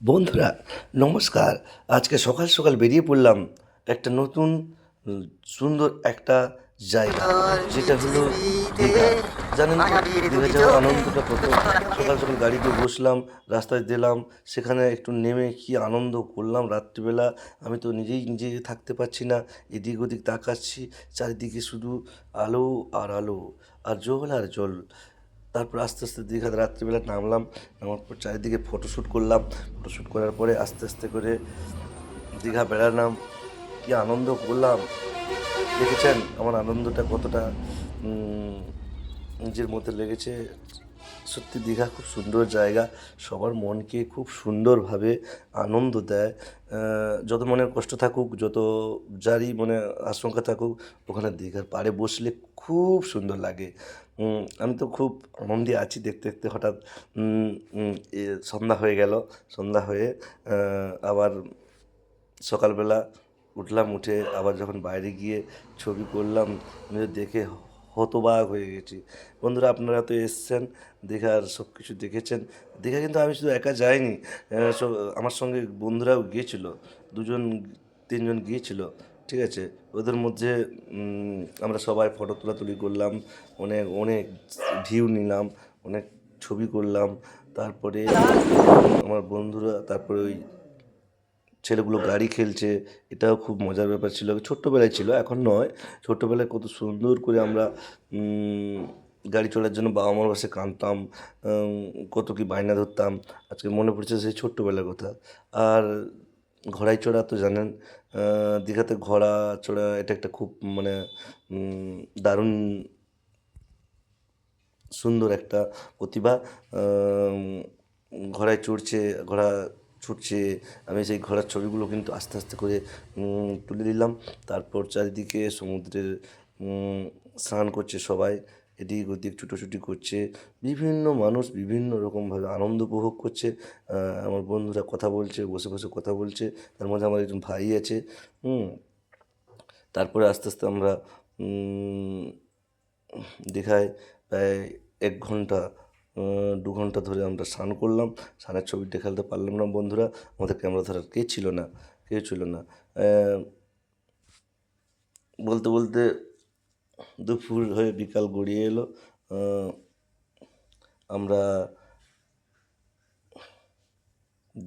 বন্ধুরা, নমস্কার। আজকে সকাল সকাল বেরিয়ে পড়লাম একটা নতুন, সুন্দর একটা জায়গা, যেটা হলো জানেন দীঘা যাওয়ার আনন্দটা কত? সকাল সকাল গাড়িতে বসলাম, রাস্তায় দিলাম, সেখানে একটু নেমে কি আনন্দ করলাম রাত্রিবেলা। আমি তো নিজেই নিজে থাকতে পারছি না, এদিক ওদিক তাকাচ্ছি, চারিদিকে শুধু আলো আর আলো, আর জল আর জল। তারপর আস্তে আস্তে দীঘা রাত্রিবেলা নামলাম, নামার পর চারিদিকে ফটোশ্যুট করলাম। ফটোশ্যুট করার পরে আস্তে আস্তে করে দীঘা বেড়ালাম কি আনন্দ করলাম। দেখেছেন আমার আনন্দটা কতটা নিজের মধ্যে লেগেছে। সত্যি দীঘা খুব সুন্দর জায়গা, সবার মনকে খুব সুন্দরভাবে আনন্দ দেয়। যত মনের কষ্ট থাকুক, যত যারই মনে আশঙ্কা থাকুক, ওখানে দীঘার পাড়ে বসলে খুব সুন্দর লাগে। আমি তো খুব আনন্দে আছি দেখতে দেখতে। হঠাৎ সন্ধ্যা হয়ে গেল। সন্ধ্যা হয়ে আবার সকালবেলা উঠলাম, উঠে আবার যখন বাইরে গিয়ে ছবি করলাম দেখে হতবাক হয়ে গেছি। বন্ধুরা, আপনারা তো এসছেন দীঘার সব কিছু দেখেছেন। দীঘা কিন্তু আমি শুধু একা যাইনি আমার সঙ্গে বন্ধুরাও গিয়েছিল, দুজন, তিনজন গিয়েছিল। ঠিক আছে? ওদের মধ্যে আমরা সবাই ফটো তোলাতুলি করলাম, অনেক অনেক ভিউ নিলাম, অনেক ছবি করলাম, তারপরে আমার বন্ধুরা, তারপরে ওই ছেলেগুলো গাড়ি খেলছে, এটাও খুব মজার ব্যাপার ছিল। ছোট্টবেলায় ছিল, এখন নয়। ছোট্টবেলায় কত সুন্দর করে আমরা গাড়ি চলার জন্য বাবা মার কাছে কাঁদতাম কত কি বায়না ধরতাম। আজকে মনে পড়ছে সেই ছোট্টবেলার কথা। আর ঘোড়ায় চড়া তো জানেন দীঘাতে ঘোড়া চড়া এটা একটা খুব মানে দারুণ সুন্দর একটা প্রতিভা। ঘোড়ায় চড়ছে, ঘোড়া ছুটছে, আমি সেই ঘোড়ার ছবিগুলো কিন্তু আস্তে আস্তে করে তুলে দিলাম তারপর চারিদিকে সমুদ্রের স্নান করছে সবাই। এদিক ওদিক ছুটোছুটি করছে, বিভিন্ন মানুষ বিভিন্ন রকমভাবে আনন্দ উপভোগ করছে আমার বন্ধুরা কথা বলছে, বসে বসে কথা বলছে, তার মধ্যে আমার একজন ভাই আছে, হুম, তারপরে আস্তে আস্তে আমরা দীঘায় প্রায় এক ঘণ্টা দু ঘণ্টা ধরে আমরা স্নান করলাম, স্নানের ছবি দেখাতে পারলাম না বন্ধুরা, আমাদের ক্যামেরা ধরার কে ছিল না, কেউ ছিল না বলতে বলতে দুপুর হয়ে বিকাল গড়িয়ে এলো। আমরা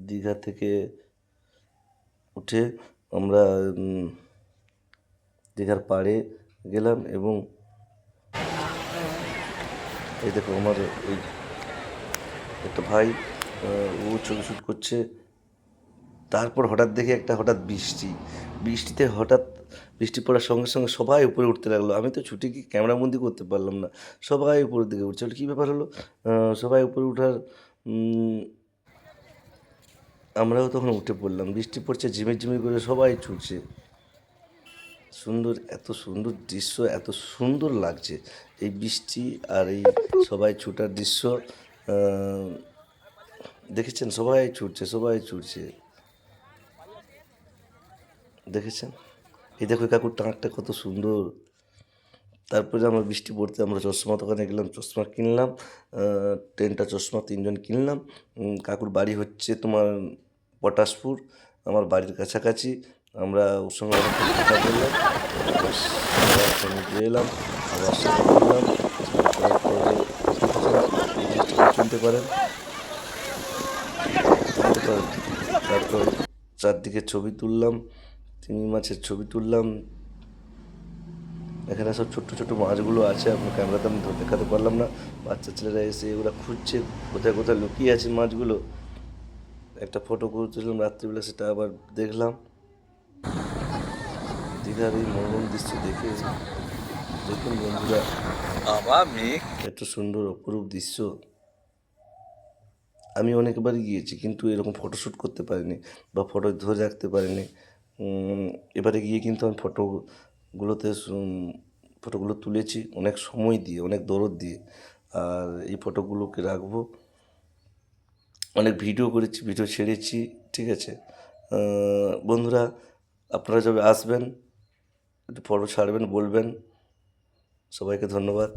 দীঘা থেকে উঠে আমরা দীঘার পাড়ে গেলাম এবং এই দেখো আমার ওই একটা ভাই ও ছবি শ্যুট করছে। তারপর হঠাৎ দেখি একটা হঠাৎ বৃষ্টি। বৃষ্টিতে হঠাৎ বৃষ্টি পড়ার সঙ্গে সঙ্গে সবাই উপরে উঠতে লাগল। আমি তো ছুটি কি ক্যামেরাবন্দি করতে পারলাম না। সবাই উপরের দিকে উঠছে। কী ব্যাপার হলো? সবাই উপরে উঠার আমরাও তখন উঠে পড়লাম। বৃষ্টি পড়ছে, ঝিমির ঝিমির করে সবাই ছুটছে। সুন্দর, এত সুন্দর দৃশ্য, এত সুন্দর লাগছে। এই বৃষ্টি আর এই সবাই ছুটার দৃশ্য দেখেছেন? সবাই ছুটছে সবাই ছুটছে। দেখেছেন? এই দেখো কাকুর টাঁকটা কত সুন্দর। তারপরে আমরা বৃষ্টি পড়তে আমরা চশমা দোকানে গেলাম, চশমা কিনলাম তিনটা চশমা তিনজন কিনলাম। কাকুর বাড়ি হচ্ছে তোমার পটাশপুর, আমার বাড়ির কাছাকাছি। আমরা ওর সঙ্গে কথা বললাম এলাম পারেন। চারদিকে ছবি তুললাম। চিংড়ি মাছের ছবি তুললাম। এখানে সব ছোট্ট ছোট্ট মাছগুলো আছে আপনার ক্যামেরাতে আমি ধরে দেখাতে পারলাম না। বাচ্চা ছেলেরা এসে ওরা খুঁজছে কোথায় কোথায় লুকিয়ে আছে মাছগুলো। একটা ফটো করছিলাম রাত্রিবেলা সেটা আবার দেখলাম। দীঘার এই মনোরম দৃশ্য দেখে দেখুন বন্ধুরা আবার মেঘ। এত সুন্দর অপরূপ দৃশ্য। আমি অনেকবারই গিয়েছি কিন্তু এরকম ফটোশ্যুট করতে পারিনি বা ফটো ধরে রাখতে পারিনি। এবারে গিয়ে কিন্তু আমি ফটোগুলোতে ফটোগুলো তুলেছি, অনেক সময় দিয়ে, অনেক দরদ দিয়ে। আর এই ফটোগুলোকে রাখব। অনেক ভিডিও করেছি ভিডিও ছেড়েছি, ঠিক আছে? বন্ধুরা, আপনারা যবে আসবেন, একটু ফটো ছাড়বেন, বলবেন। সবাইকে ধন্যবাদ।